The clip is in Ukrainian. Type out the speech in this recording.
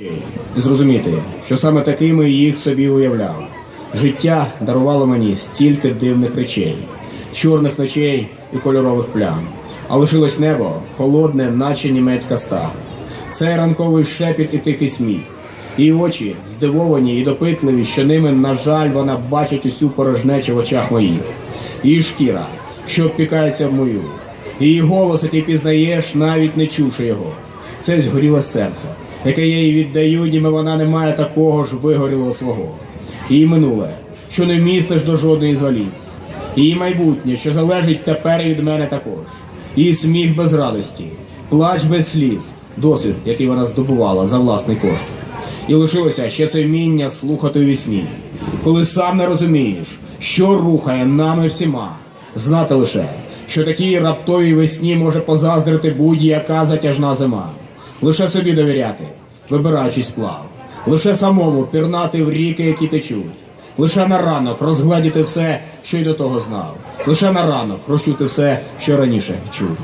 і зрозуміти, що саме такими їх собі уявляв. Життя дарувало мені стільки дивних речей, чорних ночей і кольорових плям. А лишилось небо холодне, наче німецька стага. Це ранковий шепіт і тихий сміх. Її очі здивовані і допитливі, що ними, на жаль, вона бачить усю порожнечу в очах моїх. Її шкіра, що обпікається в мою. Її голос, який пізнаєш, навіть не чувши його. Це згоріле серце, яке я їй віддаю, ніби вона не має такого ж вигорілого свого. Її минуле, що не вмістиш до жодної з валіз. Її майбутнє, що залежить тепер від мене також. Її сміх без радості, плач без сліз, досвід, який вона здобувала за власний кошт. І лишилося ще це вміння слухати у вісні, коли сам не розумієш, що рухає нами всіма, знати лише, що такій раптовій весні може позаздрити будь-яка затяжна зима, лише собі довіряти, вибираючись сплав, лише самому пірнати в ріки, які течуть, лише на ранок розгледіти все, що й до того знав, лише на ранок розчути все, що раніше чув.